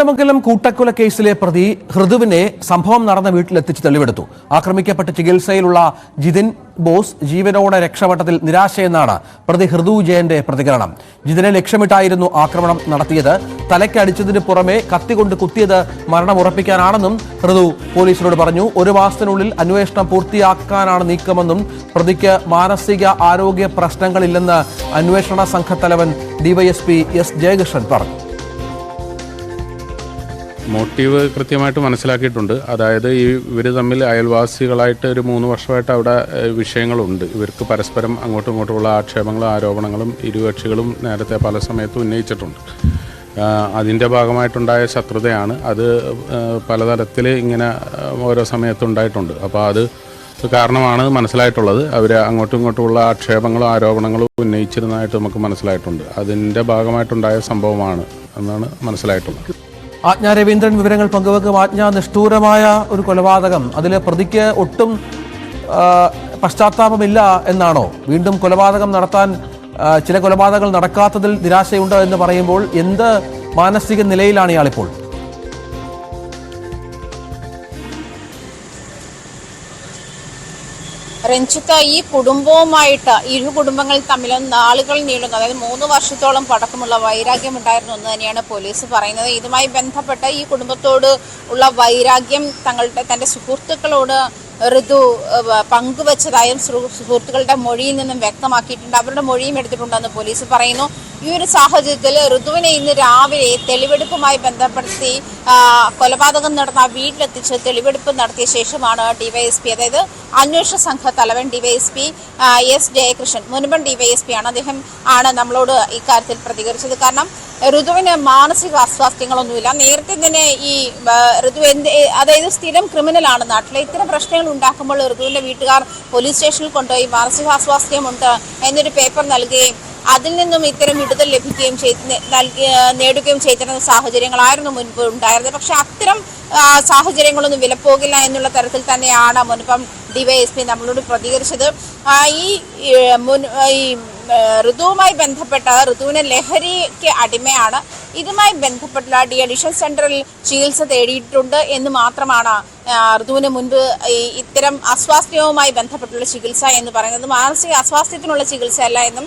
ചേന്ദമംഗലം കൂട്ടക്കൊല കേസിലെ പ്രതി ഹൃദുവിനെ സംഭവം നടന്ന വീട്ടിലെത്തിച്ച് തെളിവെടുത്തു. ആക്രമിക്കപ്പെട്ട ചികിത്സയിലുള്ള ജിതിൻ ബോസ് ജീവനോടെ രക്ഷപ്പെട്ടതിൽ നിരാശയെന്നാണ് പ്രതി ഹൃദു ജയന്റെ പ്രതികരണം. ജിതിനെ ലക്ഷ്യമിട്ടായിരുന്നു ആക്രമണം നടത്തിയത്. തലയ്ക്കടിച്ചതിന് പുറമെ കത്തികൊണ്ട് കുത്തിയത് മരണം ഉറപ്പിക്കാനാണെന്നും ഹൃദു പോലീസിനോട് പറഞ്ഞു. ഒരു മാസത്തിനുള്ളിൽ അന്വേഷണം പൂർത്തിയാക്കാനാണ് നീക്കമെന്നും പ്രതിക്ക് മാനസിക ആരോഗ്യ പ്രശ്നങ്ങളില്ലെന്ന് അന്വേഷണ സംഘത്തലവൻ ഡിവൈഎസ്പി എസ് ജയകൃഷ്ണൻ പറഞ്ഞു. മോട്ടീവ് കൃത്യമായിട്ട് മനസ്സിലാക്കിയിട്ടുണ്ട്. അതായത് ഈ ഇവർ തമ്മിൽ അയൽവാസികളായിട്ട് ഒരു മൂന്ന് വർഷമായിട്ട് അവിടെ വിഷയങ്ങളുണ്ട്. ഇവർക്ക് പരസ്പരം അങ്ങോട്ടും ഇങ്ങോട്ടുമുള്ള ആക്ഷേപങ്ങളും ആരോപണങ്ങളും ഇരുകക്ഷികളും നേരത്തെ പല സമയത്തും ഉന്നയിച്ചിട്ടുണ്ട്. അതിന്റെ ഭാഗമായിട്ടുണ്ടായ ശത്രുതയാണ്. അത് പലതരത്തിൽ ഇങ്ങനെ ഓരോ സമയത്തുണ്ടായിട്ടുണ്ട് അപ്പോൾ അത് കാരണമാണ് മനസ്സിലായിട്ടുള്ളത്. അവർ അങ്ങോട്ടും ഇങ്ങോട്ടുമുള്ള ആക്ഷേപങ്ങളും ആരോപണങ്ങളും ഉന്നയിച്ചിരുന്നതായിട്ട് നമുക്ക് മനസ്സിലായിട്ടുണ്ട്. അതിന്റെ ഭാഗമായിട്ടുണ്ടായ സംഭവമാണ് എന്നാണ് മനസ്സിലായിട്ടുള്ളത്. ആജ്ഞ രവീന്ദ്രൻ വിവരങ്ങൾ പങ്കുവെക്കും. ആജ്ഞ നിഷ്ഠൂരമായ ഒരു കൊലപാതകം. അതിലെ പ്രതിക്ക് ഒട്ടും പശ്ചാത്താപമില്ല എന്നാണോ? വീണ്ടും കൊലപാതകം നടത്താൻ ചില കൊലപാതകങ്ങൾ നടക്കാത്തതിൽ നിരാശയുണ്ട് എന്ന് പറയുമ്പോൾ എന്ത് മാനസിക നിലയിലാണ് ഇയാളിപ്പോൾ? രഞ്ജിത്ത ഈ കുടുംബവുമായിട്ട് ഇരു കുടുംബങ്ങൾ തമ്മിൽ നാളുകൾ നീളുന്നു. അതായത് മൂന്ന് വർഷത്തോളം പടക്കമുള്ള വൈരാഗ്യം ഉണ്ടായിരുന്നു എന്ന് തന്നെയാണ് പോലീസ് പറയുന്നത്. ഇതുമായി ബന്ധപ്പെട്ട് ഈ കുടുംബത്തോട് ഉള്ള വൈരാഗ്യം തങ്ങളുടെ തന്റെ സുഹൃത്തുക്കളോട് ഋതു പങ്കുവച്ചതായും സുഹൃ- സുഹൃത്തുക്കളുടെ മൊഴിയിൽ നിന്നും വ്യക്തമാക്കിയിട്ടുണ്ട്. അവരുടെ മൊഴിയും എടുത്തിട്ടുണ്ടെന്ന് പോലീസ് പറയുന്നു. ഈ ഒരു സാഹചര്യത്തിൽ ഋതുവിനെ ഇന്ന് രാവിലെ തെളിവെടുപ്പുമായി ബന്ധപ്പെടുത്തി കൊലപാതകം നടന്ന വീട്ടിലെത്തിച്ച് തെളിവെടുപ്പ് നടത്തിയ ശേഷമാണ് ഡിവൈഎസ്പി അതായത് അന്വേഷണ സംഘ തലവൻ ഡിവൈഎസ്പി എസ് ജയകൃഷ്ണൻ. മുൻപൻ ഡിവൈഎസ്പി ആണ് അദ്ദേഹം ആണ് നമ്മളോട് ഇക്കാര്യത്തിൽ പ്രതികരിച്ചത്. കാരണം ഋതുവിന് മാനസിക അസ്വാസ്ഥ്യങ്ങളൊന്നുമില്ല. നേരത്തെ തന്നെ ഈ ഋതു എന്ത് അതായത് സ്ഥിരം ക്രിമിനലാണ് നാട്ടിലെ ഇത്തരം പ്രശ്നങ്ങൾ ഉണ്ടാക്കുമ്പോൾ ഋതുവിന്റെ വീട്ടുകാർ പോലീസ് സ്റ്റേഷനിൽ കൊണ്ടുപോയി മാനസിക അസ്വാസ്ഥ്യമുണ്ട് എന്നൊരു പേപ്പർ നൽകുകയും അതിൽ നിന്നും ഇത്തരം വിടുതൽ ലഭിക്കുകയും നേടുകയും ചെയ്തിരുന്ന സാഹചര്യങ്ങളായിരുന്നു മുൻപ് ഉണ്ടായിരുന്നത്. പക്ഷെ അത്തരം സാഹചര്യങ്ങളൊന്നും വിലപ്പോകില്ല എന്നുള്ള തരത്തിൽ തന്നെയാണ് മുൻപം ഡിവൈഎസ്പി നമ്മളോട് പ്രതികരിച്ചത്. ഈ മുൻ ഈ ഋതുവുമായി ബന്ധപ്പെട്ട ഋതുവിന് ലഹരിക്ക് അടിമയാണ്. ഇതുമായി ബന്ധപ്പെട്ടുള്ള ഡി അഡിഷൻ സെന്ററിൽ ചികിത്സ തേടിയിട്ടുണ്ട് എന്ന് മാത്രമാണ് ഋതുവിന് മുൻപ് ഇത്തരം അസ്വാസ്ഥ്യവുമായി ബന്ധപ്പെട്ടുള്ള ചികിത്സ എന്ന് പറയുന്നത് മാനസിക അസ്വാസ്ഥ്യത്തിനുള്ള ചികിത്സയല്ല എന്നും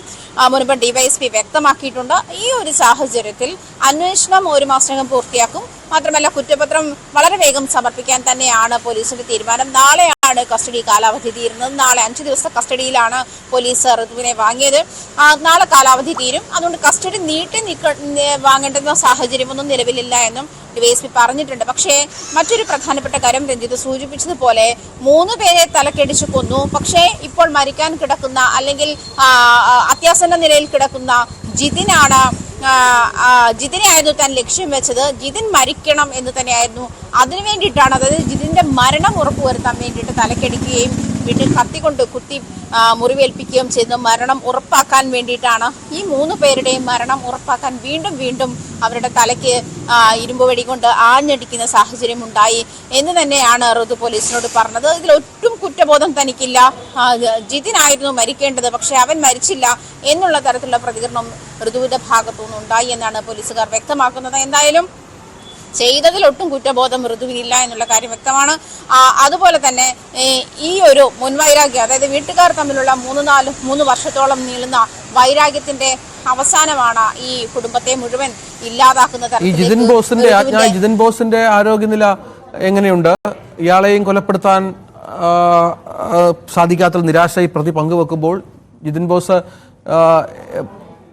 മുൻപ് ഡിവൈഎസ്പി വ്യക്തമാക്കിയിട്ടുണ്ട്. ഈ ഒരു സാഹചര്യത്തിൽ അന്വേഷണം ഒരു മാസത്തിനകം പൂർത്തിയാക്കും. മാത്രമല്ല കുറ്റപത്രം വളരെ വേഗം സമർപ്പിക്കാൻ തന്നെയാണ് പോലീസിന്റെ തീരുമാനം. നാളെയാണ് കസ്റ്റഡി കാലാവധി തീരുന്നത്. നാളെ അഞ്ച് ദിവസത്തെ കസ്റ്റഡിയിലാണ് പോലീസ് ഋതുവിനെ വാങ്ങിയത്. നാളെ കാലാവധി തീരും. അതുകൊണ്ട് കസ്റ്റഡി നീട്ടി വാങ്ങേണ്ടുന്ന സാഹചര്യമൊന്നും നിലവിലില്ല എന്നും ഡിവൈഎസ്പി പറഞ്ഞിട്ടുണ്ട്. പക്ഷേ മറ്റൊരു പ്രധാനപ്പെട്ട കാര്യം രഞ്ജിത്ത് സൂചിപ്പിച്ചതുപോലെ മൂന്ന് പേരെ തലക്കടിച്ചു കൊന്നു. പക്ഷേ ഇപ്പോൾ മരിക്കാൻ കിടക്കുന്ന അല്ലെങ്കിൽ അത്യാസന്ന നിലയിൽ കിടക്കുന്ന ജിതിനാണ് ജിതിനെയായിരുന്നു താൻ ലക്ഷ്യം വെച്ചത്. ജിതിൻ മരിക്കണം എന്ന് തന്നെയായിരുന്നു. അതിനു വേണ്ടിയിട്ടാണ് അതായത് ജിതിന്റെ മരണം ഉറപ്പുവരുത്താൻ വേണ്ടിയിട്ട് തലക്കടിക്കുകയും വീട്ടിൽ കത്തിക്കൊണ്ട് കുത്തി മുറിവേൽപ്പിക്കുകയും ചെയ്ത്. മരണം ഉറപ്പാക്കാൻ വേണ്ടിയിട്ടാണ് ഈ മൂന്ന് പേരുടെയും മരണം ഉറപ്പാക്കാൻ വീണ്ടും വീണ്ടും അവരുടെ തലയ്ക്ക് ഇരുമ്പ് വെടി കൊണ്ട് ആഞ്ഞടിക്കുന്ന സാഹചര്യം ഉണ്ടായി എന്ന് തന്നെയാണ് ഋതു പോലീസിനോട് പറഞ്ഞത്. ഇതിൽ ഒട്ടും കുറ്റബോധം തനിക്കില്ല. ജിതിനായിരുന്നു മരിക്കേണ്ടത് പക്ഷെ അവൻ മരിച്ചില്ല എന്നുള്ള തരത്തിലുള്ള പ്രതികരണം ഋതുവിന്റെ ഭാഗത്തുനിന്ന് ഉണ്ടായി എന്നാണ് പോലീസുകാർ വ്യക്തമാക്കുന്നത്. എന്തായാലും ചെയ്തതിൽ ഒട്ടും കുറ്റബോധം ഋതുവിനില്ല എന്നുള്ള കാര്യം വ്യക്തമാണ്. അതുപോലെ തന്നെ ഈ ഒരു മുൻവൈരാഗ്യം അതായത് വീട്ടുകാർ തമ്മിലുള്ള മൂന്ന് നാല് മൂന്ന് വർഷത്തോളം നീളുന്ന വൈരാഗ്യത്തിന്റെ അവസാനമാണ് ഈ കുടുംബത്തെ മുഴുവൻ ഇല്ലാതാക്കുന്ന ഈ ജിതിൻ ബോസിന്റെ ജിതിൻ ബോസിന്റെ ആരോഗ്യനില എങ്ങനെയുണ്ട്? ഇയാളെയും കൊലപ്പെടുത്താൻ സാധിക്കാത്ത നിരാശ ഈ പ്രതി പങ്കുവെക്കുമ്പോൾ ജിതിൻ ബോസ്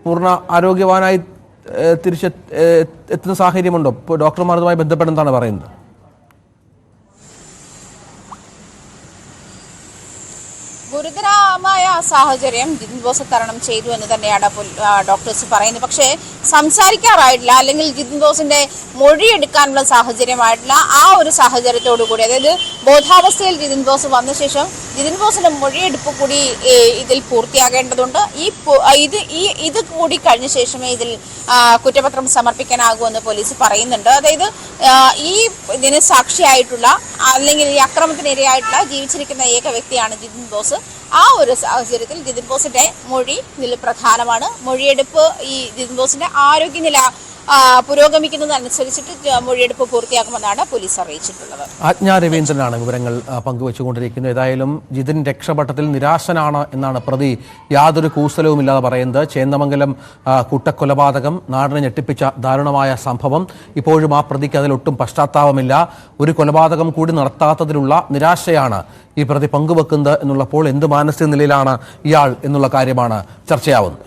പൂർണ ആരോഗ്യവാനായി തിരിച്ച് എത്തുന്ന സാഹചര്യമുണ്ടോ? ഇപ്പോൾ ഡോക്ടർമാർ ഇതുമായി ബന്ധപ്പെടുന്നതാണ് പറയുന്നത്. ഗുരുതരമായ സാഹചര്യം ജിതിൻ ബോസ് തരണം ചെയ്തു എന്ന് തന്നെയാണ് ഡോക്ടേഴ്സ് പറയുന്നത്. പക്ഷേ സംസാരിക്കാറായിട്ടില്ല. അല്ലെങ്കിൽ ജിതിൻ മൊഴി എടുക്കാനുള്ള സാഹചര്യമായിട്ടില്ല. ആ ഒരു സാഹചര്യത്തോടു കൂടി അതായത് ബോധാവസ്ഥയിൽ ജിതിൻ ബോസ് വന്ന ശേഷം ജിതിൻ ബോസിന്റെ മൊഴിയെടുപ്പ് കൂടി ഇതിൽ പൂർത്തിയാകേണ്ടതുണ്ട്. ഈ ഇത് ഈ ഇത് കൂടി കഴിഞ്ഞ ശേഷമേ ഇതിൽ കുറ്റപത്രം സമർപ്പിക്കാനാകൂ എന്ന് പോലീസ് പറയുന്നുണ്ട്. അതായത് ഈ ഇതിന് സാക്ഷിയായിട്ടുള്ള അല്ലെങ്കിൽ ഈ അക്രമത്തിനിരയായിട്ടുള്ള ജീവിച്ചിരിക്കുന്ന ഏക വ്യക്തിയാണ് ജിതിൻ ബോസ്. ആ ഒരു സാഹചര്യത്തിൽ ജിതിൻ ബോസിന്റെ മൊഴി ഇതിൽ പ്രധാനമാണ്. മൊഴിയെടുപ്പ് ഈ ജിതിൻ ബോസിന്റെ ആരോഗ്യനില പുരോഗമിക്കുന്നതനുസരിച്ചിട്ട് മൊഴിയെടുപ്പ് പൂർത്തിയാക്കുമെന്നാണ് പോലീസ് അറിയിച്ചിട്ടുള്ളത്. ആജ്ഞ രവീന്ദ്രനാണ് വിവരങ്ങൾ പങ്കുവച്ചുകൊണ്ടിരിക്കുന്നത്. ഏതായാലും ജിതിൻ രക്ഷപ്പെട്ടതിൽ നിരാശനാണ് എന്നാണ് പ്രതി. യാതൊരു കൂസലവുമില്ലാതെ പറയുന്നത്. ചേന്ദമംഗലം കൂട്ടക്കൊലപാതകം നാടിനെ ഞെട്ടിപ്പിച്ച ദാരുണമായ സംഭവം. ഇപ്പോഴും ആ പ്രതിക്ക് അതിലൊട്ടും പശ്ചാത്താപമില്ല. ഒരു കൊലപാതകം കൂടി നടത്താത്തതിലുള്ള നിരാശയാണ് ഈ പ്രതി പങ്കുവെക്കുന്നത് എന്നുള്ളപ്പോൾ എന്ത് മാനസിക നിലയിലാണ് ഇയാൾ എന്നുള്ള കാര്യമാണ് ചർച്ചയാവുന്നത്.